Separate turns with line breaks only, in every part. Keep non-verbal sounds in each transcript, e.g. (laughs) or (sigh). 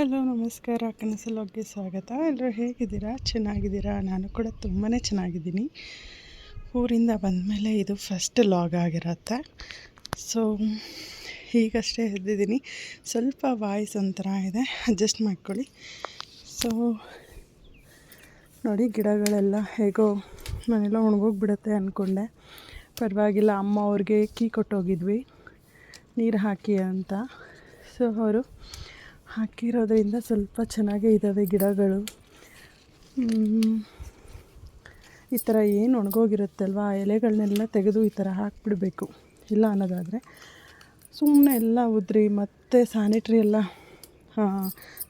Hello, ನಮಸ್ಕಾರ. ಕನಸಲೋಗ್ಗೆ ಸ್ವಾಗತ. ಎಲ್ಲರೂ ಹೇಗಿದ್ದೀರಾ? ಚೆನ್ನಾಗಿದ್ದೀರಾ? ನಾನು ಕೂಡ ತುಂಬಾ ಚೆನ್ನಾಗಿದ್ದೀನಿ. ಊರಿಂದ ಬಂದಮೇಲೆ ಇದು ಫಸ್ಟ್ ಲಾಗ್ ಆಗಿರತ್ತೆ. ಸೊ ಈಗಷ್ಟೇ ಎದ್ದಿದ್ದೀನಿ. ಸ್ವಲ್ಪ ವಾಯ್ಸ್ ಒಂಥರ ಇದೆ. ಅಡ್ಜಸ್ಟ್ ಮಾಡ್ಕೊಳ್ಳಿ. ಸೊ ನೋಡಿ, ಗಿಡಗಳೆಲ್ಲ ಹೇಗೋ ಮನೆಯೆಲ್ಲ ಒಣಗೋಗ್ಬಿಡತ್ತೆ ಅಂದ್ಕೊಂಡೆ ಪರವಾಗಿಲ್ಲ, ಅಮ್ಮ ಅವ್ರಿಗೆ ಕೀ ಕೊಟ್ಟೋಗಿದ್ವಿ. ನೀರು ಹಾಕಿ ಅಂತ. ಸೊ ಅವರು ಹಾಕಿರೋದ್ರಿಂದ ಸ್ವಲ್ಪ ಚೆನ್ನಾಗೇ ಇದ್ದಾವೆ ಗಿಡಗಳು. ಈ ಥರ ಏನು ಒಣಗೋಗಿರುತ್ತಲ್ವ? ಆ ಎಲೆಗಳನ್ನೆಲ್ಲ ತೆಗೆದು ಈ ಥರ ಹಾಕ್ಬಿಡಬೇಕು. ಇಲ್ಲ ಅನ್ನೋದಾದರೆ ಸುಮ್ಮನೆ ಎಲ್ಲ ಉದ್ರಿ ಮತ್ತು ಸ್ಯಾನಿಟ್ರಿ ಎಲ್ಲ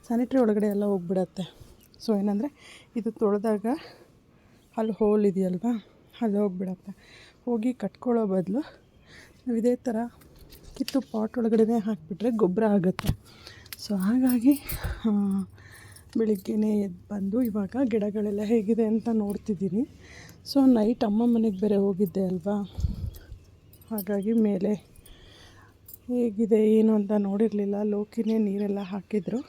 ಸ್ಯಾನಿಟ್ರಿ ಒಳಗಡೆ ಎಲ್ಲ ಹೋಗ್ಬಿಡತ್ತೆ. ಸೊ ಏನಂದರೆ ಇದು ತೊಳೆದಾಗ ಅಲ್ಲಿ ಹೋಲ್ ಇದೆಯಲ್ವ? ಅಲ್ಲಿ ಹೋಗ್ಬಿಡತ್ತೆ. ಹೋಗಿ ಕಟ್ಕೊಳ್ಳೋ ಬದಲು ಇದೇ ಥರ ಕಿತ್ತು ಪಾಟ್ ಒಳಗಡೆ ಹಾಕಿಬಿಟ್ರೆ ಗೊಬ್ಬರ ಆಗುತ್ತೆ. ಸೊ ಹಾಗಾಗಿ ಬೆಳಿಗ್ಗೆನೇ ಎದ್ದು ಬಂದು ಇವಾಗ ಗಿಡಗಳೆಲ್ಲ ಹೇಗಿದೆ ಅಂತ ನೋಡ್ತಿದ್ದೀನಿ. ಸೊ ನೈಟ್ ಅಮ್ಮ ಮನೆಗೆ ಬೇರೆ ಹೋಗಿದ್ದೆ ಅಲ್ವಾ? ಹಾಗಾಗಿ ಮೇಲೆ ಹೇಗಿದೆ, ಏನು ಅಂತ ನೋಡಿರಲಿಲ್ಲ. ಲೋಕಿನೇ ನೀರೆಲ್ಲ ಹಾಕಿದ್ರು.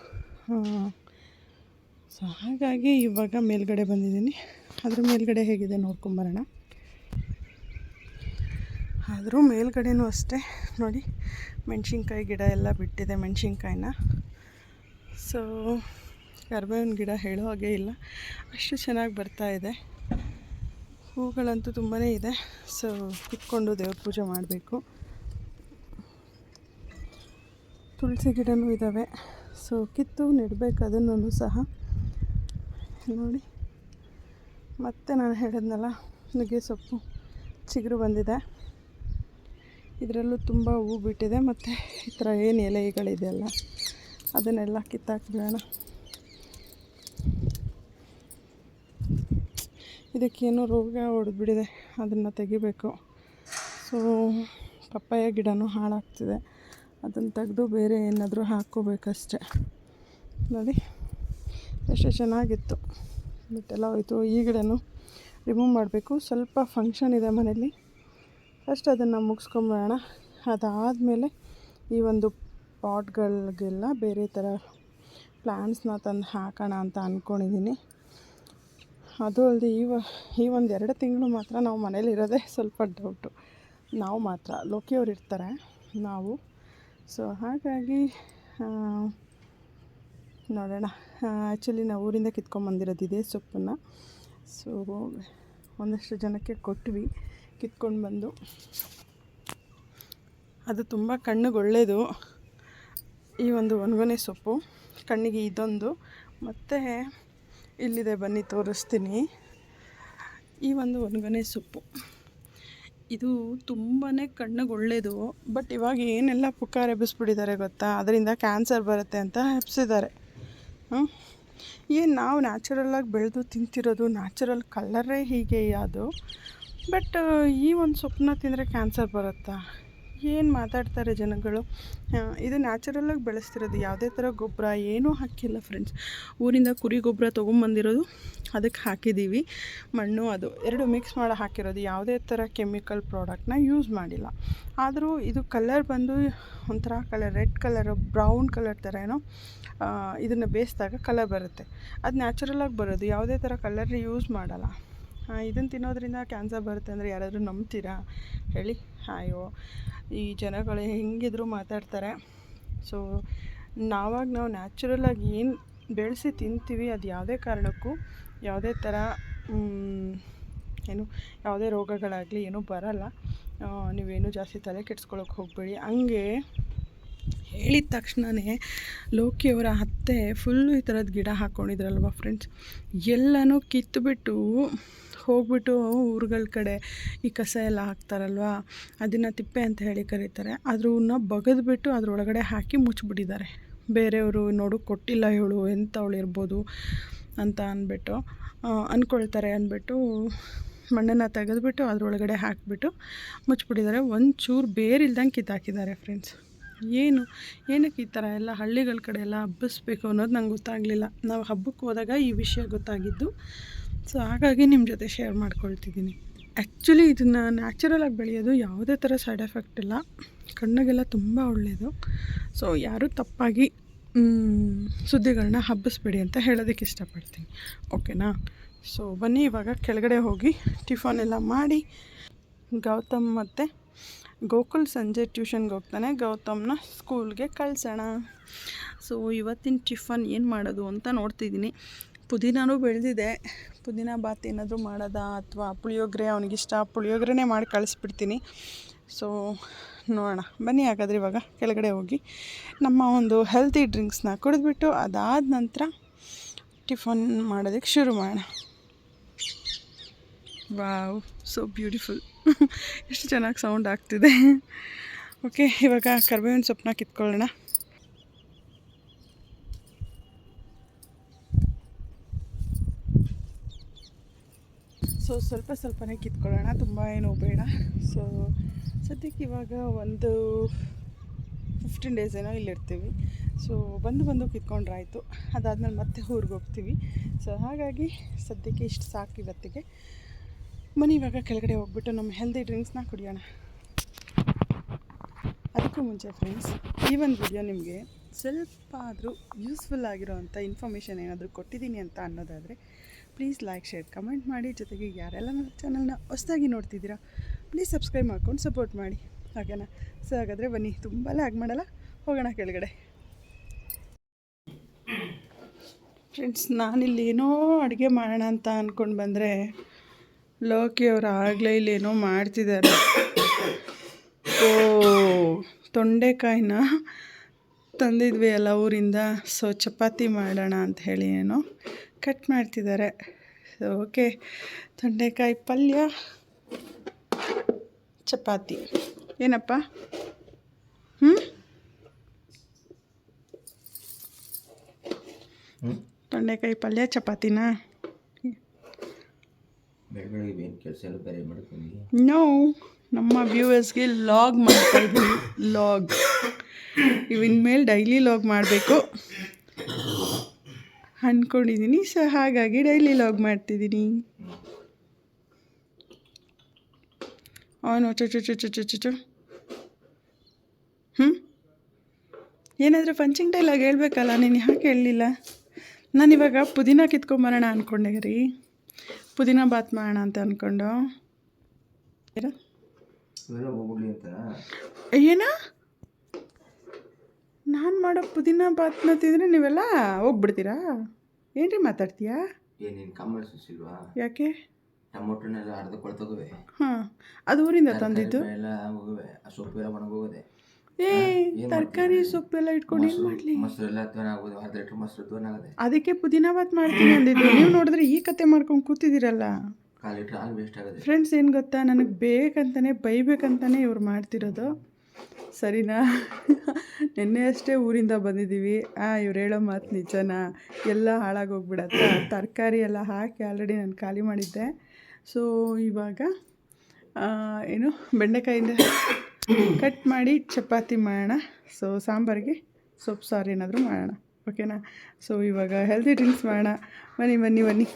ಸೊ ಹಾಗಾಗಿ ಇವಾಗ ಮೇಲ್ಗಡೆ ಬಂದಿದ್ದೀನಿ. ಅದ್ರ ಮೇಲ್ಗಡೆ ಹೇಗಿದೆ ನೋಡ್ಕೊಂಬರೋಣ. ಆದರೂ ಮೇಲ್ಗಡೆನೂ ಅಷ್ಟೇ. ನೋಡಿ, ಮೆಣಸಿನ್ಕಾಯಿ ಗಿಡ ಎಲ್ಲ ಬಿಟ್ಟಿದೆ ಮೆಣಸಿನ್ಕಾಯಿನ. ಸೊ ಕರ್ಬೇವಿನ ಗಿಡ ಹೇಳೋ ಹಾಗೆ ಇಲ್ಲ. ಅಷ್ಟು ಚೆನ್ನಾಗಿ ಬರ್ತಾ ಇದೆ. ಹೂಗಳಂತೂ ತುಂಬಾ ಇದೆ. ಸೊ ಕಿತ್ಕೊಂಡು ದೇವ್ರ ಪೂಜೆ ಮಾಡಬೇಕು. ತುಳಸಿ ಗಿಡನೂ ಇದ್ದಾವೆ ಸೊ ಕಿತ್ತು, ನೆಡಬೇಕು ಅದನ್ನು ಸಹ. ನೋಡಿ, ಮತ್ತೆ ನಾನು ಹೇಳಿದ್ನಲ್ಲ, ನುಗ್ಗೆ ಸೊಪ್ಪು ಚಿಗುರು ಬಂದಿದೆ. ಇದರಲ್ಲೂ ತುಂಬ ಹೂ ಬಿಟ್ಟಿದೆ ಮತ್ತು ಈ ಥರ ಏನು ಎಲೆಗಳಿದೆಯಲ್ಲ, ಅದನ್ನೆಲ್ಲ ಕಿತ್ತಾಕ್ಬಿಡೋಣ. ಇದಕ್ಕೇನೋ ರೋಗ ಹೊಡೆದ್ಬಿಟ್ಟಿದೆ, ಅದನ್ನು ತೆಗಿಬೇಕು. ಸೊ ಪಪ್ಪಾಯ ಗಿಡನೂ ಹಾಳಾಗ್ತಿದೆ. ಅದನ್ನು ತೆಗೆದು ಬೇರೆ ಏನಾದರೂ ಹಾಕ್ಕೋಬೇಕಷ್ಟೆ. ನೋಡಿ, ಎಷ್ಟು ಚೆನ್ನಾಗಿತ್ತು. ಬಟ್ ಎಲ್ಲ ಹೋಯ್ತು. ಈ ಗಿಡನೂ ರಿಮೂವ್ ಮಾಡಬೇಕು. ಸ್ವಲ್ಪ ಫಂಕ್ಷನ್ ಇದೆ ಮನೇಲಿ. ಫಸ್ಟ್ ಅದನ್ನು ಮುಗಿಸ್ಕೊಂಬಿಡೋಣ ಅದಾದಮೇಲೆ ಈ ಒಂದು ಪಾಟ್ಗಳಿಗೆಲ್ಲ ಬೇರೆ ಥರ ಪ್ಲ್ಯಾಂಟ್ಸ್ನ ತಂದು ಹಾಕೋಣ ಅಂತ ಅಂದ್ಕೊಂಡಿದ್ದೀನಿ ಅದು ಅಲ್ಲದೆ ಈ ಈ ಒಂದು ಎರಡು ತಿಂಗಳು ಮಾತ್ರ ನಾವು ಮನೇಲಿರೋದೇ ಸ್ವಲ್ಪ ಡೌಟು ನಾವು ಮಾತ್ರ ಲೋಕಿಯವ್ರು ಇರ್ತಾರೆ, ನಾವು. ಸೊ ಹಾಗಾಗಿ ನೋಡೋಣ. ಆ್ಯಕ್ಚುಲಿ ನಾವು ಊರಿಂದ ಕಿತ್ಕೊಂಬಂದಿರೋದು ಇದೇ ಸೊಪ್ಪನ್ನು. ಸೊ ಒಂದಷ್ಟು ಜನಕ್ಕೆ ಕೊಟ್ವಿ. ಕಿತ್ಕೊಂಡು ಬಂದು. ಅದು ತುಂಬ ಕಣ್ಣಿಗೆ ಒಳ್ಳೆಯದು ಈ ಒಂದು ಒಣಗೊನೆ ಸೊಪ್ಪು. ಕಣ್ಣಿಗೆ ಇದೊಂದು. ಮತ್ತು ಇಲ್ಲಿದೆ ಬನ್ನಿ, ತೋರಿಸ್ತೀನಿ. ಈ ಒಂದು ಒಣಗೊನೆ ಸೊಪ್ಪು. ಇದು ತುಂಬಾ ಕಣ್ಣಿಗೆ ಒಳ್ಳೆಯದು ಬಟ್ ಇವಾಗ ಏನೆಲ್ಲ ಪುಕಾರ ಎಬ್ಬಿಸ್ಬಿಟ್ಟಿದ್ದಾರೆ ಗೊತ್ತಾ? ಅದರಿಂದ ಕ್ಯಾನ್ಸರ್ ಬರುತ್ತೆ ಅಂತ ಎಬ್ಸಿದ್ದಾರೆ. ಹ್ಞೂ ಏನು ನಾವು ನ್ಯಾಚುರಲ್ಲಾಗಿ ಬೆಳೆದು ತಿಂತಿರೋದು, ನ್ಯಾಚುರಲ್ ಕಲರೇ ಹೀಗೆ ಅದು ಬಟ್ ಈ ಒಂದು ಸೊಪ್ಪನ್ನ ತಿಂದರೆ ಕ್ಯಾನ್ಸರ್ ಬರುತ್ತಾ? ಏನು ಮಾತಾಡ್ತಾರೆ ಜನಗಳು? ಇದು ನ್ಯಾಚುರಲಾಗಿ ಬೆಳೆಸ್ತಿರೋದು. ಯಾವುದೇ ಥರ ಗೊಬ್ಬರ, ಏನೂ ಹಾಕಿಲ್ಲ ಫ್ರೆಂಡ್ಸ್ ಊರಿಂದ ಕುರಿ ಗೊಬ್ಬರ ತೊಗೊಂಬಂದಿರೋದು ಅದಕ್ಕೆ ಹಾಕಿದ್ದೀವಿ ಮಣ್ಣು ಅದು. ಎರಡು ಮಿಕ್ಸ್ ಮಾಡಿ ಹಾಕಿರೋದು. ಯಾವುದೇ ಥರ ಕೆಮಿಕಲ್ ಪ್ರಾಡಕ್ಟ್ನ ಯೂಸ್ ಮಾಡಿಲ್ಲ. ಆದರೂ ಇದು ಕಲರ್ ಬಂದು ಒಂಥರ colour red colour brown colour ಥರ ಏನೋ ಇದನ್ನು ಬೇಯಿಸಿದಾಗ ಕಲರ್ ಬರುತ್ತೆ. ಅದು ನ್ಯಾಚುರಲಾಗಿ ಬರೋದು. ಯಾವುದೇ ಥರ ಕಲರ್ ಯೂಸ್ ಮಾಡಲ್ಲ. ಇದನ್ನು ತಿನ್ನೋದ್ರಿಂದ ಕ್ಯಾನ್ಸರ್ ಬರುತ್ತೆ ಅಂದರೆ ಯಾರಾದರೂ ನಂಬ್ತೀರಾ? ಹೇಳಿ ಅಯ್ಯೋ ಈ ಜನಗಳು ಹೆಂಗಿದ್ರು ಮಾತಾಡ್ತಾರೆ. ಸೊ ನಾವಾಗ ನಾವು ನ್ಯಾಚುರಲಾಗಿ ಏನು ಬೆಳೆಸಿ ತಿಂತೀವಿ ಅದು ಯಾವುದೇ ಕಾರಣಕ್ಕೂ ಯಾವುದೇ ಥರ ಏನು, ಯಾವುದೇ ರೋಗಗಳಾಗಲಿ ಏನೂ ಬರಲ್ಲ. ನೀವೇನು ಜಾಸ್ತಿ ತಲೆ ಕೆಡ್ಸ್ಕೊಳಕ್ಕೆ ಹೋಗಬೇಡಿ. ಹಂಗೆ ಹೇಳಿದ ತಕ್ಷಣವೇ ಲೋಕಿಯವರ ಅತ್ತೆ ಫುಲ್ಲು ಈ ಥರದ ಗಿಡ ಹಾಕ್ಕೊಂಡಿದ್ರಲ್ವ ಫ್ರೆಂಡ್ಸ್ ಎಲ್ಲನೂ ಕಿತ್ತುಬಿಟ್ಟು ಹೋಗ್ಬಿಟ್ಟು ಊರುಗಳ ಕಡೆ ಈ ಕಸ ಎಲ್ಲ ಹಾಕ್ತಾರಲ್ವ, ಅದನ್ನು ತಿಪ್ಪೆ ಅಂತ ಹೇಳಿ ಕರೀತಾರೆ. ಅದ್ರನ್ನ ಬಗೆದ್ಬಿಟ್ಟು ಅದರೊಳಗಡೆ ಹಾಕಿ ಮುಚ್ಚಿಬಿಟ್ಟಿದ್ದಾರೆ ಬೇರೆಯವರು ನೋಡು, ಕೊಟ್ಟಿಲ್ಲ ಇವಳು ಎಂಥವಳು ಇರ್ಬೋದು ಅಂತ ಅಂದ್ಬಿಟ್ಟು ಅಂದ್ಕೊಳ್ತಾರೆ ಅಂದ್ಬಿಟ್ಟು ಮಣ್ಣನ್ನು ತೆಗೆದುಬಿಟ್ಟು ಅದರೊಳಗಡೆ ಹಾಕಿಬಿಟ್ಟು ಮುಚ್ಚಿಬಿಟ್ಟಿದ್ದಾರೆ ಒಂಚೂರು ಚೂರು ಬೇರಿಲ್ದಂಗೆ ಕಿತ್ತಾಕಿದ್ದಾರೆ ಫ್ರೆಂಡ್ಸ್ ಏನು, ಏನಕ್ಕೆ ಈ ಥರ ಎಲ್ಲ ಹಳ್ಳಿಗಳ ಕಡೆ ಎಲ್ಲ ಹಬ್ಬಿಸ್ಬೇಕು ಅನ್ನೋದು ನಂಗೆ ಗೊತ್ತಾಗಲಿಲ್ಲ. ನಾವು ಹಬ್ಬಕ್ಕೆ ಹೋದಾಗ ಈ ವಿಷಯ ಗೊತ್ತಾಗಿದ್ದು ಸೊ ಹಾಗಾಗಿ ನಿಮ್ಮ ಜೊತೆ ಶೇರ್ ಮಾಡ್ಕೊಳ್ತಿದ್ದೀನಿ. ಆ್ಯಕ್ಚುಲಿ ಇದನ್ನು ನ್ಯಾಚುರಲಾಗಿ ಬೆಳೆಯೋದು ಯಾವುದೇ ಥರ ಸೈಡ್ ಎಫೆಕ್ಟ್ ಇಲ್ಲ. ಕಣ್ಣಿಗೆಲ್ಲ ತುಂಬ ಒಳ್ಳೆಯದು ಸೊ ಯಾರೂ ತಪ್ಪಾಗಿ ಸುದ್ದಿಗಳನ್ನ ಹಬ್ಬಿಸ್ಬೇಡಿ ಅಂತ ಹೇಳೋದಕ್ಕೆ ಇಷ್ಟಪಡ್ತೀನಿ. ಓಕೆನಾ ಸೊ ಬನ್ನಿ ಇವಾಗ ಕೆಳಗಡೆ ಹೋಗಿ ಟಿಫನ್ ಎಲ್ಲ ಮಾಡಿ. ಗೌತಮ್ ಮತ್ತು ಗೋಕುಲ್ ಸಂಜೆ ಟ್ಯೂಷನ್ಗೆ ಹೋಗ್ತಾನೆ. ಗೌತಮ್ನ ಸ್ಕೂಲ್ಗೆ ಕಳ್ಸೋಣ. ಸೊ ಇವತ್ತಿನ ಟಿಫನ್ ಏನು ಮಾಡೋದು ಅಂತ ನೋಡ್ತಿದ್ದೀನಿ. ಪುದೀನೂ ಬೆಳೆದಿದೆ. ಪುದೀನ ಬಾತ್ ಏನಾದರೂ ಮಾಡೋದಾ ಅಥವಾ ಪುಳಿಯೋಗರೆ ಅವನಿಗಿಷ್ಟ ಪುಳಿಯೋಗರೆನೇ ಮಾಡಿ ಕಳಿಸ್ಬಿಡ್ತೀನಿ. ಸೊ ನೋಡೋಣ. ಬನ್ನಿ ಹಾಗಾದ್ರೆ ಇವಾಗ ಕೆಳಗಡೆ ಹೋಗಿ. ನಮ್ಮ ಒಂದು ಹೆಲ್ತಿ ಡ್ರಿಂಕ್ಸ್ನ ಕುಡಿದ್ಬಿಟ್ಟು ಅದಾದ ನಂತರ ಟಿಫನ್ ಮಾಡೋದಕ್ಕೆ ಶುರು ಮಾಡೋಣ. ವಾವ್ ಸೊ ಬ್ಯೂಟಿಫುಲ್ (laughs) ಎಷ್ಟು ಚೆನ್ನಾಗಿ ಸೌಂಡ್ ಆಗ್ತಿದೆ. ಓಕೆ ಇವಾಗ ಕರ್ಬೇವಿನ ಸೊಪ್ಪನ್ನ ಕಿತ್ಕೊಳ್ಳೋಣ. ಸೊ ಸ್ವಲ್ಪ ಸ್ವಲ್ಪನೇ ಕಿತ್ಕೊಳ್ಳೋಣ, ತುಂಬ ಏನು ಬೇಡ. ಸೊ ಸದ್ಯಕ್ಕೆ ಇವಾಗ ಒಂದು ಫಿಫ್ಟೀನ್ ಡೇಸ್ ಏನೋ ಇಲ್ಲಿರ್ತೀವಿ. ಸೊ ಬಂದು ಬಂದು ಕಿತ್ಕೊಂಡ್ರಾಯಿತು. ಅದಾದಮೇಲೆ ಮತ್ತೆ ಊರಿಗೆ ಹೋಗ್ತೀವಿ. ಸೊ ಹಾಗಾಗಿ ಸದ್ಯಕ್ಕೆ ಇಷ್ಟು ಸಾಕು ಇವತ್ತಿಗೆ. ಮನೆ ಇವಾಗ ಕೆಳಗಡೆ ಹೋಗ್ಬಿಟ್ಟು ನಮ್ಮ ಹೆಲ್ದಿ ಡ್ರಿಂಕ್ಸ್ನ ಕುಡಿಯೋಣ. ಅದಕ್ಕೂ ಮುಂಚೆ ಫ್ರೆಂಡ್ಸ್ ಈ ಒಂದು ವಿಡಿಯೋ ನಿಮಗೆ ಸ್ವಲ್ಪ ಆದರೂ ಯೂಸ್ಫುಲ್ ಆಗಿರೋವಂಥ ಇನ್ಫಾರ್ಮೇಷನ್ ಏನಾದರೂ ಕೊಟ್ಟಿದ್ದೀನಿ ಅಂತ ಅನ್ನೋದಾದರೆ ಪ್ಲೀಸ್ ಲೈಕ್ ಶೇರ್ ಕಮೆಂಟ್ ಮಾಡಿ. ಜೊತೆಗೆ ಯಾರೆಲ್ಲ ನನ್ನ ಚಾನಲ್ನ ಹೊಸದಾಗಿ ನೋಡ್ತಿದ್ದೀರಾ ಪ್ಲೀಸ್ ಸಬ್ಸ್ಕ್ರೈಬ್ ಮಾಡ್ಕೊಂಡು ಸಪೋರ್ಟ್ ಮಾಡಿ. ಹಾಗೇನಾ? ಸೊ ಹಾಗಾದರೆ ಬನ್ನಿ, ತುಂಬ ಲ್ಯಾಗ್ ಮಾಡಲ್ಲ, ಹೋಗೋಣ ಕೆಳಗಡೆ. ಫ್ರೆಂಡ್ಸ್ ನಾನಿಲ್ಲಿ ಏನೋ ಅಡುಗೆ ಮಾಡೋಣ ಅಂತ ಅಂದ್ಕೊಂಡು ಬಂದರೆ, ಲೋಕಿ ಅವರು ಆಗಲೇ ಇಲ್ಲೇನೋ ಮಾಡ್ತಿದ್ದಾರೆ. ಓ, ತೊಂಡೆಕಾಯಿನ ತಂದಿದ್ವಿ ಅಲ್ಲ ಊರಿಂದ ಸೊ ಚಪಾತಿ ಮಾಡೋಣ ಅಂತ ಹೇಳಿ ಏನೋ ಕಟ್ ಮಾಡ್ತಿದ್ದಾರೆ. ಸೊ ಓಕೆ ತೊಂಡೆಕಾಯಿ ಪಲ್ಯ ಚಪಾತಿ. ಏನಪ್ಪ? ಹ್ಞೂ ತೊಂಡೆಕಾಯಿ ಪಲ್ಯ ಚಪಾತಿನಾ? ನಾವು ನಮ್ಮ ವ್ಯೂವರ್ಸ್ಗೆ ಲಾಗ್ ಮಾಡ್ತಾ ಇದ್ದೀವಿ ಲಾಗ್ ಇವಿನ ಮೇಲೆ ಡೈಲಿ ಲಾಗ್ ಮಾಡಬೇಕು. ಅಂದ್ಕೊಂಡಿದ್ದೀನಿ ಸೊ ಹಾಗಾಗಿ ಡೈಲಿ ಲಾಗ್ ಮಾಡ್ತಿದ್ದೀನಿ ಅವನು ಚು ಚು ಚು ಚು ಚು ಚು ಚು ಹ್ಞೂ ಏನಾದರೂ ಪಂಚಿಂಗ್ ಡೈಲಾಗ್ ಹೇಳ್ಬೇಕಲ್ಲ ನೀನು ಯಾಕೆ ಹೇಳಲಿಲ್ಲ? ನಾನಿವಾಗ ಪುದೀನ ಕಿತ್ಕೊಂಬರೋಣ ಅಂದ್ಕೊಂಡೆ ರೀ. ಪುದೀನ ಬಾತ್ ಮಾಡೋಣ ಅಂತ ಅಂದ್ಕೊಂಡು ಏನ? ನಾನು ಮಾಡೋ ಪುದೀನ ಬಾತ್ನ ತಿಂದರೆ ನೀವೆಲ್ಲ ಹೋಗ್ಬಿಡ್ತೀರಾ? ಏನ್ರಿ ಮಾತಾಡ್ತೀಯಾ?
ಏನು ರೀ ಕಮ್ಮಿ ಸುಸಿಲ್ವಾ?
ಯಾಕೆ?
ಟೊಮೊಟೊನೆಲ್ಲ ಅರ್ಧ ಕೊಳ್ತೋಗುವೆ
ಹಾಂ ಅದು ಊರಿಂದ ತಂದಿದ್ದು?
ಎಲ್ಲ ಹೋಗುವೆ ಆ ಸೊಪ್ಪು ಎಲ್ಲ ಒಣಗೋಗಿದೆ.
ಏ ತರಕಾರಿ ಸೊಪ್ಪೆಲ್ಲ ಇಟ್ಕೊಂಡು ಏನು ಮಾಡಲಿ?
ಮೊಸರು ಎಲ್ಲ ಆಗೋದು ಅರ್ಧ ಲೀಟ್ರ್ ಮೊಸರು ಆಗದೆ.
ಅದಕ್ಕೆ ಪುದೀನ ಬಾತ್ ಮಾಡ್ತೀನಿ ಅಂದಿದ್ದು. (coughs) ನೀವು ನೋಡಿದ್ರೆ ಈ ಕತೆ ಮಾಡ್ಕೊಂಡು ಕೂತಿದ್ದೀರಲ್ಲ?
ಕಾಲು ಲೀಟ್ರ್ ಹಾಲು ವೇಸ್ಟ್ ಆಗದೆ.
ಫ್ರೆಂಡ್ಸ್ ಏನು ಗೊತ್ತಾ? ನನಗೆ ಬೇಕಂತಾನೆ ಬೈಬೇಕಂತಾನೆ ಇವ್ರು ಮಾಡ್ತಿರೋದು. ಸರಿನಾ? ನಿನ್ನೆ ಅಷ್ಟೇ ಊರಿಂದ ಬಂದಿದ್ದೀವಿ. ಹಾಂ ಇವ್ರು ಹೇಳೋ ಮಾತು ನಿಜನಾ? ಎಲ್ಲ ಹಾಳಾಗೋಗ್ಬಿಡತ್ತೆ? ತರಕಾರಿ ಎಲ್ಲ ಹಾಕಿ ಆಲ್ರೆಡಿ ನಾನು ಖಾಲಿ ಮಾಡಿದ್ದೆ. ಸೊ ಇವಾಗ ಏನು, ಬೆಂಡೆಕಾಯಿಂದ ಕಟ್ ಮಾಡಿ ಚಪಾತಿ ಮಾಡೋಣ. ಸೊ ಸಾಂಬಾರಿಗೆ ಸೊಪ್ಪು ಸಾರು ಏನಾದರೂ ಮಾಡೋಣ. ಓಕೆನಾ ಸೊ ಇವಾಗ ಹೆಲ್ದಿ ಡ್ರಿಂಕ್ಸ್ ಮಾಡೋಣ. ಬನ್ನಿ ಬನ್ನಿ ಬನ್ನಿ.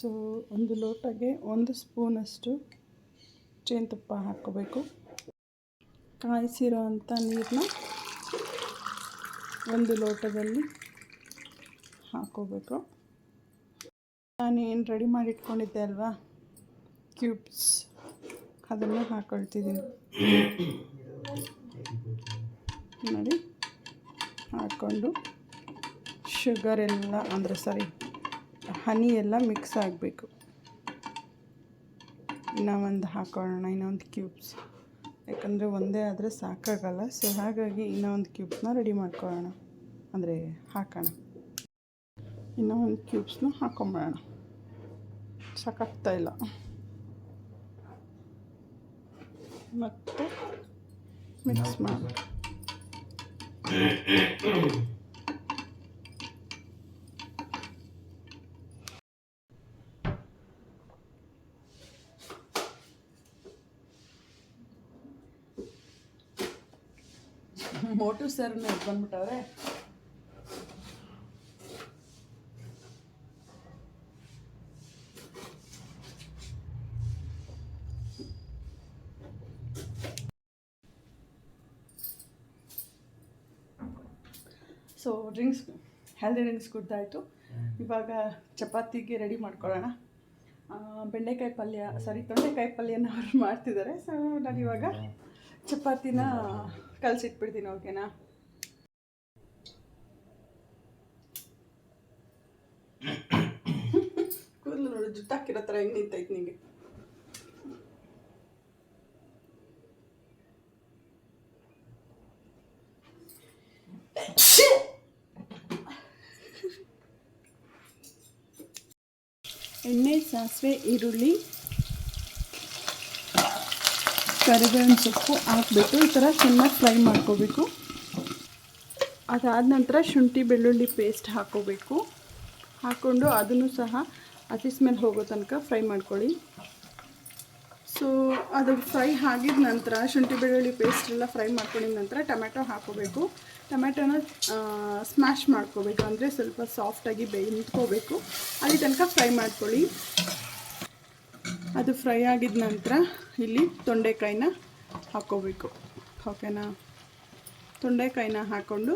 ಸೊ ಒಂದು ಲೋಟಗೆ ಒಂದು ಸ್ಪೂನಷ್ಟು ಜೇನುತುಪ್ಪ ಹಾಕ್ಕೋಬೇಕು? ಅಂಥ ನೀರನ್ನ ಒಂದು ಲೋಟದಲ್ಲಿ ಹಾಕ್ಕೋಬೇಕು. ನಾನು ಏನು ರೆಡಿ ಮಾಡಿ ಇಟ್ಕೊಂಡಿದ್ದೆ ಅಲ್ವಾ? ಕ್ಯೂಬ್ಸ್ ಅದನ್ನು ಹಾಕ್ಕೊಳ್ತಿದ್ದೀನಿ ನೋಡಿ, ಹಾಕ್ಕೊಂಡು ಶುಗರ್ ಎಲ್ಲ ಅಂದರೆ ಸಾರಿ ಹನಿ ಎಲ್ಲ ಮಿಕ್ಸ್ ಆಗಬೇಕು. ಇನ್ನೂ ಒಂದು ಹಾಕೊಳ್ಳೋಣ, ಇನ್ನೊಂದು ಕ್ಯೂಬ್ಸ್ ಯಾಕಂದರೆ ಒಂದೇ ಆದರೆ ಸಾಕಾಗಲ್ಲ. ಸೊ ಹಾಗಾಗಿ ಇನ್ನೂ ಒಂದು ಕ್ಯೂಬ್ಸ್ನ ರೆಡಿ ಮಾಡ್ಕೊಳ್ಳೋಣ. ಅಂದರೆ ಹಾಕೋಣ. ಇನ್ನೂ ಒಂದು ಕ್ಯೂಬ್ಸ್ನ ಹಾಕೊಂಬಿಡೋಣ ಸಾಕಾಗ್ತಾಯಿಲ್ಲ ಮತ್ತು ಮಿಕ್ಸ್ ಮಾಡಿ. (coughs) ಮೋಟು ಸರ್ನ ಬಂದ್ಬಿಟ್ಟವ್ರೆ ಸೊ ಡ್ರಿಂಕ್ಸ್ ಹೆಲ್ದಿ ಡ್ರಿಂಕ್ಸ್ ಕುಡ್ದಾಯಿತು ಇವಾಗ ಚಪಾತಿಗೆ ರೆಡಿ ಮಾಡ್ಕೊಳ್ಳೋಣ. ಬೆಂಡೆಕಾಯಿ ಪಲ್ಯ ಸಾರಿ ತೊಂಡೆಕಾಯಿ ಪಲ್ಯನ (laughs) ಅವ್ರು ಮಾಡ್ತಿದ್ದಾರೆ. ಸೊ ನಾನು ಇವಾಗ ಚಪಾತಿನ ಕಲಸಿಟ್ಬಿಡ್ತೀನಿ ಓಕೆನಾ ಕೂದಲು ನೋಡು ಜುಟ್ಟು ಹಾಕಿರೋ ಥರ ಹೆಂಗೆ ನಿಂತೈತೆ ನಿಮಗೆ ಎಣ್ಣೆ ಸಾಸಿವೆ ಈರುಳ್ಳಿ ಕರಿಬೇವಿನ ಸೊಪ್ಪು ಹಾಕ್ಬಿಟ್ಟು ಈ ಥರ ಚೆನ್ನಾಗಿ ಫ್ರೈ ಮಾಡ್ಕೋಬೇಕು. ಅದಾದ ನಂತರ ಶುಂಠಿ ಬೆಳ್ಳುಳ್ಳಿ ಪೇಸ್ಟ್ ಹಾಕೋಬೇಕು. ಹಾಕ್ಕೊಂಡು ಅದನ್ನು ಸಹ ಹಸಿ ಸ್ಮೆಲ್ ಹೋಗೋ ತನಕ ಫ್ರೈ ಮಾಡ್ಕೊಳ್ಳಿ. ಸೊ ಅದು ಫ್ರೈ ಆಗಿದ ನಂತರ ಶುಂಠಿ ಬೆಳ್ಳುಳ್ಳಿ ಪೇಸ್ಟ್ ಎಲ್ಲ ಫ್ರೈ ಮಾಡ್ಕೊಂಡಿದ ನಂತರ ಟೊಮೆಟೊ ಹಾಕೋಬೇಕು. ಟೊಮೆಟೊನ ಸ್ಮ್ಯಾಶ್ ಮಾಡ್ಕೋಬೇಕು. ಅಂದರೆ ಸ್ವಲ್ಪ ಸಾಫ್ಟಾಗಿ ಬೇಯಿಸ್ಕೋಬೇಕು ಅಲ್ಲಿ ತನಕ ಫ್ರೈ ಮಾಡ್ಕೊಳ್ಳಿ. ಅದು ಫ್ರೈ ಆಗಿದ ನಂತರ ಇಲ್ಲಿ ತೊಂಡೆಕಾಯಿನ ಹಾಕ್ಕೋಬೇಕು ಓಕೆನಾ? ತೊಂಡೆಕಾಯಿನ ಹಾಕ್ಕೊಂಡು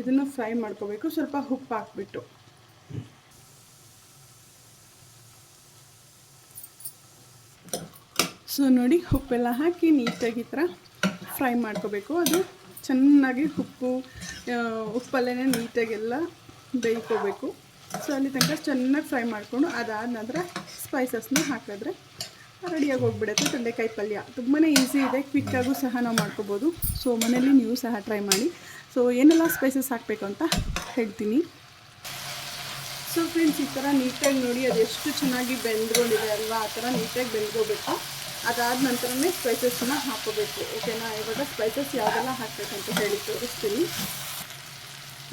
ಇದನ್ನು ಫ್ರೈ ಮಾಡ್ಕೋಬೇಕು. ಸ್ವಲ್ಪ ಉಪ್ಪು ಹಾಕ್ಬಿಟ್ಟು. ಸೊ, ನೋಡಿ, ಉಪ್ಪೆಲ್ಲ ಹಾಕಿ ನೀಟಾಗಿ ಥರ ಫ್ರೈ ಮಾಡ್ಕೋಬೇಕು. ಅದು ಚೆನ್ನಾಗಿ ಉಪ್ಪು ಉಪ್ಪಲ್ಲೇ ನೀಟಾಗೆಲ್ಲ ಬೇಯ್ಕೋಬೇಕು. ಸೊ, ಅಲ್ಲಿ ತನಕ ಚೆನ್ನಾಗಿ ಫ್ರೈ ಮಾಡಿಕೊಂಡು ಅದಾದ ನಂತರ ಸ್ಪೈಸಸ್ನ ಹಾಕಿದ್ರೆ ರೆಡಿಯಾಗಿ ಹೋಗ್ಬಿಡುತ್ತೆ ತೊಂಡೆಕಾಯಿ ಪಲ್ಯ. ತುಂಬಾ ಈಸಿ ಇದೆ ಕ್ವಿಕ್ಕಾಗೂ ಸಹ ನಾವು ಮಾಡ್ಕೋಬೋದು. ಸೊ ಮನೇಲಿ ನೀವು ಸಹ ಟ್ರೈ ಮಾಡಿ. ಸೊ, ಏನೆಲ್ಲ ಸ್ಪೈಸಸ್ ಹಾಕಬೇಕು ಅಂತ ಹೇಳ್ತೀನಿ. ಸೊ ಫ್ರೆಂಡ್ಸ್ ಈ ಥರ ನೀಟಾಗಿ ನೋಡಿ, ಅದು ಎಷ್ಟು ಚೆನ್ನಾಗಿ ಬೆಂದ್ಕೊಂಡಿದೆ ಅಲ್ವಾ? ಆ ಥರ ನೀಟಾಗಿ ಬೆಂದ್ಕೋಬೇಕು. ಅದಾದ ನಂತರನೇ ಸ್ಪೈಸಸ್ನ ಹಾಕೋಬೇಕು ಓಕೆನಾ? ಇವಾಗ ಸ್ಪೈಸಸ್ ಯಾವುದೆಲ್ಲ ಹಾಕಬೇಕಂತ ಹೇಳಿ ತೋರಿಸ್ತೀನಿ.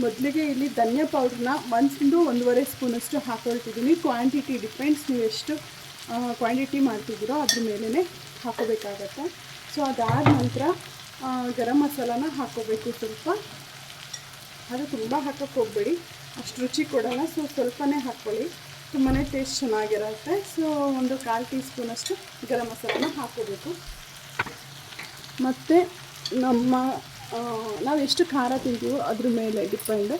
ಮೊದಲಿಗೆ ಇಲ್ಲಿ ಧನ್ಯ ಪೌಡ್ರನ್ನ ಒಂದು ಒಂದೂವರೆ ಸ್ಪೂನಷ್ಟು ಹಾಕೊಳ್ತಿದ್ದೀನಿ. ಕ್ವಾಂಟಿಟಿ ಡಿಪೆಂಡ್ಸ್ ನೀವು ಎಷ್ಟು ಕ್ವಾಂಟಿಟಿ ಮಾಡ್ತಿದ್ದೀರೋ ಅದ್ರ ಮೇಲೇ ಹಾಕೋಬೇಕಾಗತ್ತೆ. ಸೊ ಅದಾದ ನಂತರ ಗರಂ ಮಸಾಲಾನ ಹಾಕೋಬೇಕು ಸ್ವಲ್ಪ. ಅದು ತುಂಬ ಹಾಕೋಕ್ಕೆ ಹೋಗಬೇಡಿ. ಅಷ್ಟು ರುಚಿ ಕೊಡೋಲ್ಲ ಸೊ ಸ್ವಲ್ಪನೇ ಹಾಕ್ಕೊಳ್ಳಿ ತುಂಬಾ ಟೇಸ್ಟ್ ಚೆನ್ನಾಗಿರುತ್ತೆ. ಸೊ ಒಂದು ಕಾಲು ಟೀ ಸ್ಪೂನಷ್ಟು ಗರಂ ಮಸಾಲಾನ ಹಾಕೋಬೇಕು. ಮತ್ತು ನಮ್ಮ ನಾವು ಎಷ್ಟು ಖಾರ ತಿಂತೀವೋ ಅದ್ರ ಮೇಲೆ ಡಿಪೆಂಡ್.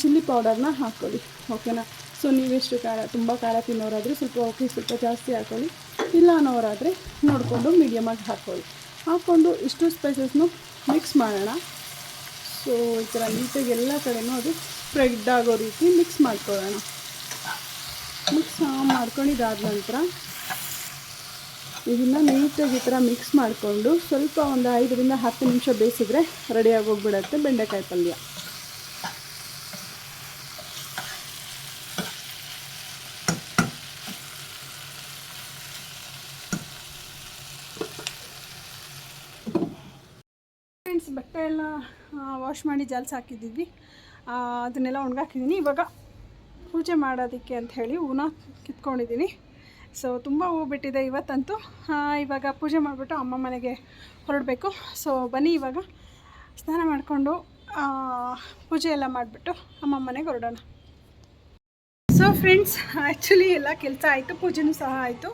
ಚಿಲ್ಲಿ ಪೌಡರ್ನ ಹಾಕ್ಕೊಳ್ಳಿ ಓಕೆನಾ? ಸೊ ನೀವೆಷ್ಟು ಖಾರ, ತುಂಬ ಖಾರ ತಿನ್ನೋರಾದರೆ ಸ್ವಲ್ಪ, ಓಕೆ, ಸ್ವಲ್ಪ ಜಾಸ್ತಿ ಹಾಕ್ಕೊಳ್ಳಿ ಇಲ್ಲ ಅನ್ನೋರಾದರೆ ನೋಡಿಕೊಂಡು ಮೀಡಿಯಮಾಗಿ ಹಾಕ್ಕೊಳ್ಳಿ ಹಾಕ್ಕೊಂಡು ಇಷ್ಟು ಸ್ಪೈಸಸ್ನು ಮಿಕ್ಸ್ ಮಾಡೋಣ. ಸೊ, ಈ ಥರ ನೀಟಾಗಿ ಎಲ್ಲ ಕಡೆನೂ ಅದು ಸ್ಪ್ರೆಡ್ ಆಗೋ ರೀತಿ ಮಿಕ್ಸ್ ಮಾಡ್ಕೊಳ್ಳೋಣ. ಮಿಕ್ಸ್ ಮಾಡ್ಕೊಂಡಿದ್ದಾದ ನಂತರ ಇದನ್ನು ನೀಟಾಗಿ ಈ ಥರ ಮಿಕ್ಸ್ ಮಾಡಿಕೊಂಡು ಸ್ವಲ್ಪ ಒಂದು ಐದರಿಂದ ಹತ್ತು ನಿಮಿಷ ಬೇಯಿಸಿದ್ರೆ ರೆಡಿಯಾಗಿ ಹೋಗ್ಬಿಡತ್ತೆ ಬೆಂಡೆಕಾಯಿ ಪಲ್ಯ. ಫ್ರೆಂಡ್ಸ್ ಬಟ್ಟೆ ಎಲ್ಲ ವಾಶ್ ಮಾಡಿ ಜಾಲ್ಸ್ ಹಾಕಿದ್ದೀವಿ. ಅದನ್ನೆಲ್ಲ ಒಣಗಾಕಿದ್ದೀನಿ. ಇವಾಗ ಪೂಜೆ ಮಾಡೋದಕ್ಕೆ ಅಂತ ಹೇಳಿ ಹೂನ ಕಿತ್ಕೊಂಡಿದ್ದೀನಿ. ಸೊ ತುಂಬ ಹೂ ಬಿಟ್ಟಿದೆ ಇವತ್ತಂತೂ. ಇವಾಗ ಪೂಜೆ ಮಾಡಿಬಿಟ್ಟು ಅಮ್ಮ ಮನೆಗೆ ಹೊರಡಬೇಕು. ಸೊ ಬನ್ನಿ ಇವಾಗ ಸ್ನಾನ ಮಾಡಿಕೊಂಡು ಪೂಜೆ ಎಲ್ಲ ಮಾಡಿಬಿಟ್ಟು ಅಮ್ಮ ಮನೆಗೆ ಹೊರಡೋಣ. ಸೊ ಫ್ರೆಂಡ್ಸ್ ಆ್ಯಕ್ಚುಲಿ ಎಲ್ಲ ಕೆಲಸ ಆಯಿತು, ಪೂಜೆನೂ ಸಹ ಆಯಿತು.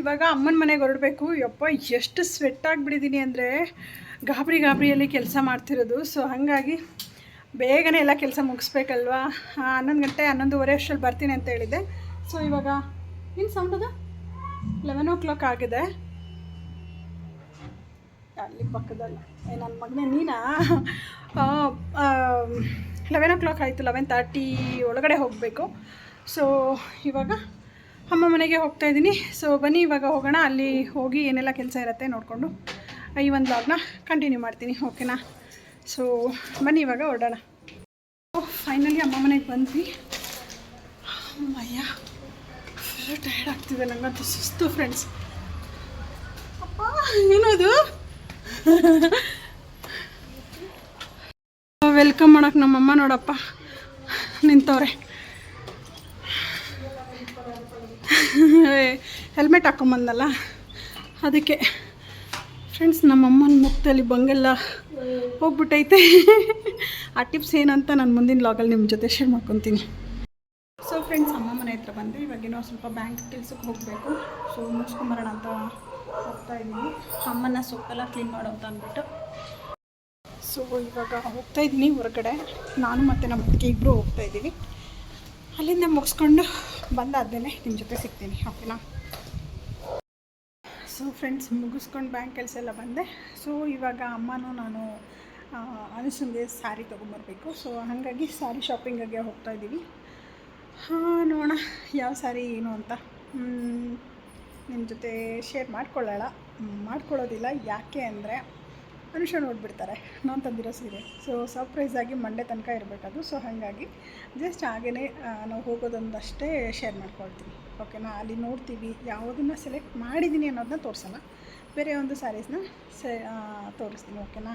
ಇವಾಗ ಅಮ್ಮನ ಮನೆಗೆ ಹೊರಡಬೇಕು. ಯಪ್ಪ, ಎಷ್ಟು ಸ್ವೆಟ್ ಆಗಿಬಿಟ್ಟಿದ್ದೀನಿ ಅಂದರೆ ಗಾಬರಿ ಗಾಬರಿಯಲ್ಲಿ ಕೆಲಸ ಮಾಡ್ತಿರೋದು. ಸೊ ಹಾಗಾಗಿ ಬೇಗನೆ ಎಲ್ಲ ಕೆಲಸ ಮುಗಿಸ್ಬೇಕಲ್ವಾ? ಹನ್ನೊಂದು ಗಂಟೆ ಹನ್ನೊಂದುವರೆ ಅಷ್ಟರಲ್ಲಿ ಬರ್ತೀನಿ ಅಂತ ಹೇಳಿದ್ದೆ. ಸೊ ಇವಾಗ ಏನು ಸೌಂಡ್ ಅದ? ಲೆವೆನ್ ಓ ಕ್ಲಾಕ್ ಆಗಿದೆ. ಅಲ್ಲಿ ಪಕ್ಕದಲ್ಲ. ಏ ನನ್ನ ಮಗನೇ ನೀನಾ? ಲೆವೆನ್ ಓ ಕ್ಲಾಕ್ ಆಯಿತು ಲೆವೆನ್ ತರ್ಟಿ ಒಳಗಡೆ ಹೋಗಬೇಕು. ಸೊ ಇವಾಗ ಅಮ್ಮ ಮನೆಗೆ ಹೋಗ್ತಾ ಇದ್ದೀನಿ. ಸೊ ಬನ್ನಿ, ಇವಾಗ ಹೋಗೋಣ. ಅಲ್ಲಿ ಹೋಗಿ ಏನೆಲ್ಲ ಕೆಲಸ ಇರುತ್ತೆ ನೋಡಿಕೊಂಡು ಈ ಒಂದು ಬ್ಲಾಗ್ನ ಕಂಟಿನ್ಯೂ ಮಾಡ್ತೀನಿ ಓಕೆನಾ ಸೊ ಬನ್ನಿ, ಇವಾಗ ಹೊರಡೋಣ ಫೈನಲಿ ಅಮ್ಮ ಮನೆಗೆ ಬಂದ್ವಿ. ಅಮ್ಮಯ್ಯ. ಆಗ್ತಿದೆ ನನಗಂತೂ ಸುಸ್ತು ಫ್ರೆಂಡ್ಸ್ ಅಪ್ಪ, ಏನದು? ವೆಲ್ಕಮ್ ಮಾಡಕ್ಕೆ ನಮ್ಮಮ್ಮ ನೋಡಪ್ಪ. ನಿಂತವ್ರೆ. ಹೆಲ್ಮೆಟ್ ಹಾಕೊಂಬಂದಲ್ಲ? ಅದಕ್ಕೆ ಫ್ರೆಂಡ್ಸ್ ನಮ್ಮಮ್ಮನ ಮುಖದಲ್ಲಿ ಬಂಗೆಲ್ಲ ಹೋಗ್ಬಿಟ್ಟೈತೆ. ಆ ಟಿಪ್ಸ್ ಏನಂತ ನಾನು ಮುಂದಿನ ಲಾಗಲ್ಲಿ ನಿಮ್ಮ ಜೊತೆ ಶೇರ್ ಮಾಡ್ಕೊತೀನಿ. ಫ್ರೆಂಡ್ಸ್ ಅಮ್ಮ ಮನೆ ಹತ್ರ ಬಂದು ಇವಾಗೇನೋ ಸ್ವಲ್ಪ ಬ್ಯಾಂಕ್ ಕೆಲ್ಸಕ್ಕೆ ಹೋಗಬೇಕು. ಸೊ ಮುಗಿಸ್ಕೊಂಬರೋಣ ಅಂತ ಹೋಗ್ತಾ ಇದ್ದೀನಿ. ಅಮ್ಮನ ಸೊಪ್ಪೆಲ್ಲ ಕ್ಲೀನ್ ಮಾಡೋ ಅಂತ ಅಂದ್ಬಿಟ್ಟು.
ಸೊ ಇವಾಗ ಹೋಗ್ತಾ ಇದ್ದೀನಿ ಹೊರಗಡೆ. ನಾನು ಮತ್ತು ನಮ್ಮ ಅತ್ತಿಗೆ ಇಬ್ಬರು ಹೋಗ್ತಾ ಇದ್ದೀವಿ. ಅಲ್ಲಿಂದ ಮುಗಿಸ್ಕೊಂಡು ಬಂದಾದ್ಮೇಲೆ ನಿಮ್ಮ ಜೊತೆ ಸಿಗ್ತೀನಿ ಓಕೆನಾ ಸೊ ಫ್ರೆಂಡ್ಸ್ ಮುಗಿಸ್ಕೊಂಡು ಬ್ಯಾಂಕ್ ಕೆಲಸ ಎಲ್ಲ ಬಂದೆ. ಸೊ ಇವಾಗ ಅಮ್ಮನೂ ನಾನು ಅನಿಸಂಗೆ ಸ್ಯಾರಿ ತೊಗೊಂಬರ್ಬೇಕು. ಸೊ ಹಾಗಾಗಿ ಸ್ಯಾರಿ ಶಾಪಿಂಗಾಗೆ ಹೋಗ್ತಾ ಇದ್ದೀವಿ. ಹಾಂ, ನೋಡೋಣ. ಯಾವ ಸ್ಯಾರಿ ಏನು ಅಂತ. ನಿಮ್ಮ ಜೊತೆ ಶೇರ್ ಮಾಡ್ಕೊಳ್ಳೋಣ. ಮಾಡ್ಕೊಳ್ಳೋದಿಲ್ಲ. ಯಾಕೆ ಅಂದರೆ ಮನುಷ್ಯ ನೋಡಿಬಿಡ್ತಾರೆ. ನಾನು ತಂದಿರೋ ಸೀರೆ. ಸೊ ಸರ್ಪ್ರೈಸ್ ಆಗಿ ಮಂಡೆ ತನಕ ಇರಬೇಕದು. ಸೊ ಹಾಗಾಗಿ ಜಸ್ಟ್ ಹಾಗೇ ನಾವು ಹೋಗೋದೊಂದಷ್ಟೇ ಶೇರ್ ಮಾಡ್ಕೊಳ್ತೀವಿ. ಓಕೆನಾ ಅಲ್ಲಿ ನೋಡ್ತೀವಿ. ಯಾವುದನ್ನು ಸೆಲೆಕ್ಟ್ ಮಾಡಿದ್ದೀನಿ ಅನ್ನೋದನ್ನ ತೋರಿಸಲ್ಲ. ಬೇರೆ ಒಂದು ಸ್ಯಾರೀಸ್ನ ಸೆ ತೋರಿಸ್ತೀನಿ. ಓಕೆನಾ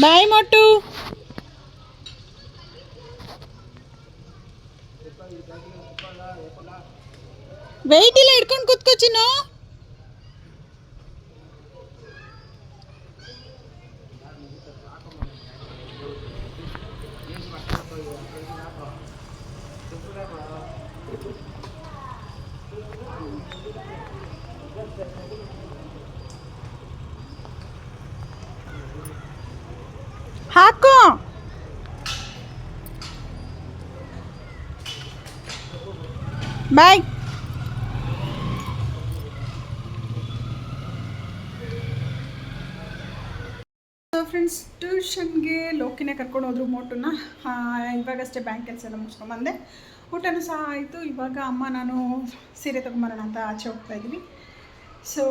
ಬಾಯ್ ಮೊಟ್ಟು ವೆಯ್ಟ್ ಇಲ್ಲ ಹಿಡ್ಕೊಂಡು ಕೂತ್ಕೋ ಚಿನ್ನು. ಹಾಕೋ. ಬಾಯ್ ಫ್ರೆಂಡ್ಸ್ ಟ್ಯೂಷನ್ಗೆ ಲೋಕಿನೇ ಕರ್ಕೊಂಡು ಹೋದ್ರು ಮೋಟುನ ಆ, ಇವಾಗಷ್ಟೇ ಬ್ಯಾಂಕ್ ಕೆಲಸ ಎಲ್ಲ ಮುಗಿಸ್ಕೊಂಬಂದೆ ಊಟನೂ ಸಹ ಆಯಿತು. ಇವಾಗ ಅಮ್ಮ ನಾನು ಸೀರೆ ತೊಗೊಂಬರೋಣ ಅಂತ ಆಚೆ ಹೋಗ್ತಾ ಇದ್ದೀನಿ. ಸೊ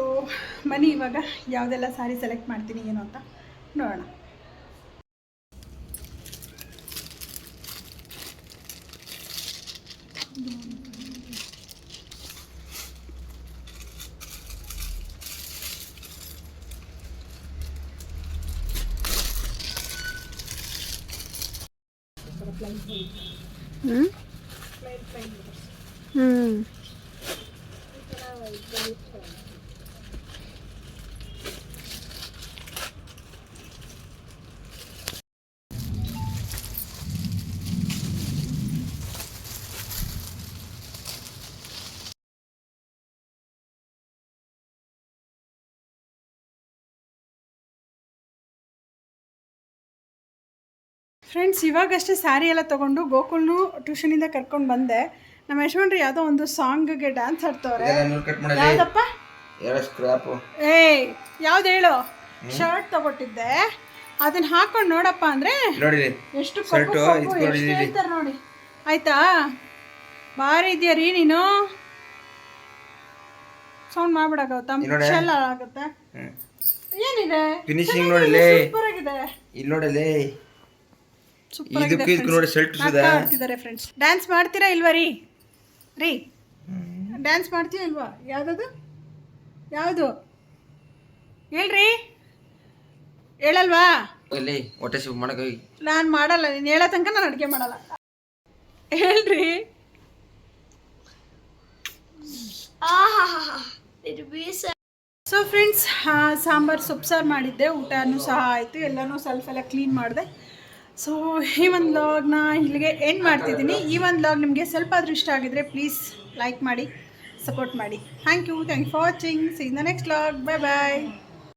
ಬನ್ನಿ ಇವಾಗ ಯಾವುದೆಲ್ಲ ಸ್ಯಾರಿ ಸೆಲೆಕ್ಟ್ ಮಾಡ್ತೀನಿ ಏನು ಅಂತ ನೋಡೋಣ. ప్లేన్ ప్లేన్ ಫ್ರೆಂಡ್ಸ್ ಇವಾಗಷ್ಟೇ ಸ್ಯಾರಿ ಎಲ್ಲ ತೊಗೊಂಡು ಗೋಕುಲ್ನು ಟ್ಯೂಷನಿಂದ ಕರ್ಕೊಂಡು ಬಂದೆ. ನಮ್ಮ ಯಶವಂತ್ರಿ ಯಾವುದೋ ಒಂದು ಸಾಂಗ್ಗೆ ಡ್ಯಾನ್ಸ್ ಆಡ್ತವ್ರೆ. ಯಾವುದಪ್ಪ? ಏಯ್ ಯಾವ್ದು ಹೇಳು? ಶರ್ಟ್ ತಗೊಟ್ಟಿದ್ದೆ. ಅದನ್ನ ಹಾಕೊಂಡು ನೋಡಪ್ಪ ಅಂದ್ರೆ ಎಷ್ಟು. ಹೇಳ್ತಾರೆ ನೋಡಿ. ಆಯ್ತಾ? ಭಾರಿ ಇದೆಯಾ ರೀ ನೀನು? ಸೌಂಡ್ ಮಾಡ್ಬಿಡ ಗೌತಮ್.
ಇಲ್ಲಿ
ಆಗುತ್ತೆ. ಏನಿದೆ?
ಫಿನಿಶಿಂಗ್ ನೋಡಿಲೇ
ಸೂಪರ್ ಆಗಿದೆ.
ಇಲ್ಲಿ ನೋಡಲೇ
ಸೂಪರ್
ಇದಕ್ಕೆ ಇದಕ್ಕೂ ನೋಡಿ ಸೆಲ್ಟ್
ಆಡ್ತಿದ್ದಾರೆ ಫ್ರೆಂಡ್ಸ್. ಡ್ಯಾನ್ಸ್ ಮಾಡ್ತೀರಾ ಇಲ್ವಾ ರೀ? ರೀ. ಡ್ಯಾನ್ಸ್ ಮಾಡ್ತೀಯಾ ಇಲ್ವಾ? ಯಾವ್ದದು? ಯಾವುದು? ಹೇಳ್ರಿ. ಹೇಳಲ್ವಾ?
ಇಲ್ಲಿ ಹೊಟ್ಟೆ ಮಾಡಕ್ ಹೋಗಿ.
ನಾನು ಮಾಡಲ್ಲ ನೀನು ಹೇಳೋ ತನಕ ನಾನು ಅಡುಗೆ ಮಾಡಲ್ಲ. ಹೇಳ್ರಿ. ಸೊ ಫ್ರೆಂಡ್ಸ್ ಸಾಂಬಾರ್ ಸೊಪ್ಪು ಸಾರು ಮಾಡಿದ್ದೆ ಊಟನೂ ಸಹ ಆಯಿತು ಎಲ್ಲನೂ ಸ್ವಲ್ಪ ಎಲ್ಲ ಕ್ಲೀನ್ ಮಾಡಿದೆ. ಸೊ ಈ ಒಂದು ಲಾಗ್ನ ಇಲ್ಲಿಗೆ ಎಂಡ್ ಮಾಡ್ತಿದ್ದೀನಿ. ಈ ಒಂದು ಲಾಗ್ ನಿಮಗೆ ಸ್ವಲ್ಪ ಆದರೂ ಇಷ್ಟ ಆಗಿದ್ರೆ ಪ್ಲೀಸ್ ಲೈಕ್ ಮಾಡಿ ಸಪೋರ್ಟ್ ಮಾಡಿ. Thank you thank you for watching see the next vlog bye bye